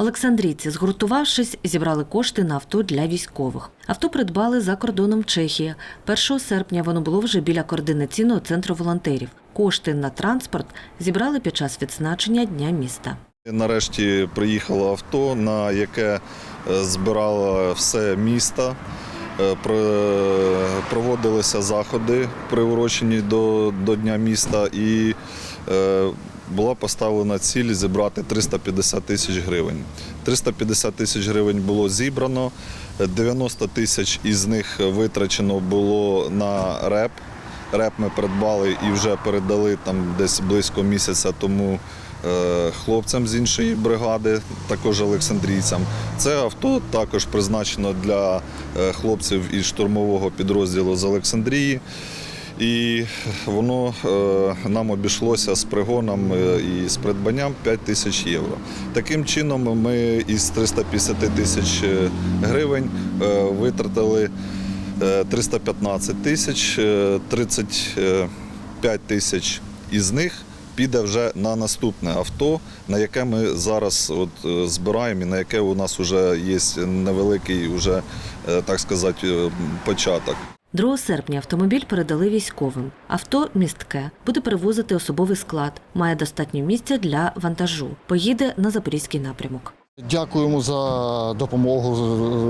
Олександрійці, згуртувавшись, зібрали кошти на авто для військових. Авто придбали за кордоном Чехії. 1 серпня воно було вже біля координаційного центру волонтерів. Кошти на транспорт зібрали під час відзначення Дня міста. Нарешті приїхало авто, на яке е, збирало все місто. Е, Проводилися заходи, приурочені до, до Дня міста, і е, була поставлена ціль зібрати 350 тисяч гривень. 350 тисяч гривень було зібрано, е, 90 тисяч із них витрачено було на реп. Реп ми придбали і вже передали там десь близько місяця тому е, хлопцям з іншої бригади, також олександрійцям. Це авто також призначено для е, хлопців із штурмового підрозділу з Олександрії. І воно е, нам обійшлося з пригоном е, і з придбанням 5 тисяч євро. Таким чином, ми із 350 тисяч е, гривень витратили е, 315 тисяч, е, 35 тисяч із них піде вже на наступне авто, на яке ми зараз от, збираємо і на яке у нас вже є невеликий, уже, е, так сказати, початок. 2 серпня автомобіль передали військовим. Авто містке буде перевозити особовий склад, має достатньо місця для вантажу. Поїде на запорізький напрямок. Дякуємо за допомогу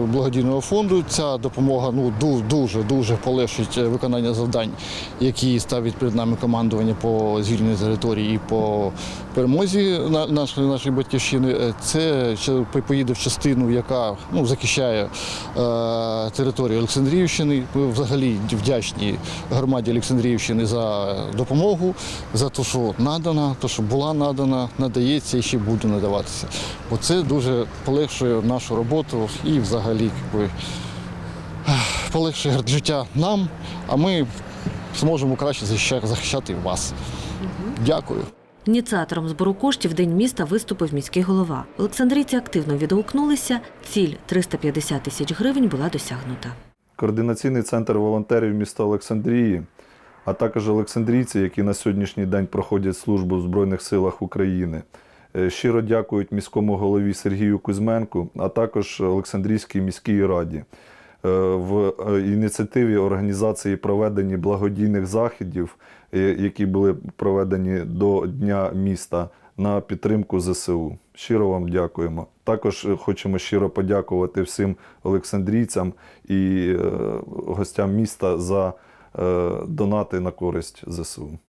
благодійного фонду. Ця допомога ну дуже дуже полегшить виконання завдань, які ставить перед нами командування по звільненню території і по перемозі нашої нашої батьківщини. Е, Це поїде в частину, яка ну захищає е, територію Олександрівщини. Ми взагалі вдячні громаді Олександрівщини за допомогу, за те, що надана, те, що була надана, надається і ще буде надаватися. Бо дуже полегшує нашу роботу і взагалі якби, полегшує життя нам, а ми зможемо краще захищати вас. Дякую. Ініціатором збору коштів в День міста виступив міський голова. Олександрійці активно відгукнулися. Ціль 350 тисяч гривень була досягнута. Координаційний центр волонтерів міста Олександрії, а також олександрійці, які на сьогоднішній день проходять службу в Збройних силах України. Е, Щиро дякують міському голові Сергію Кузьменку, а також Олександрійській міській раді. Е, В е, ініціативі організації проведені благодійних заходів, які були проведені до Дня міста на підтримку ЗСУ. Щиро вам дякуємо. Також хочемо щиро подякувати всім олександрійцям і гостям міста за донати на користь ЗСУ.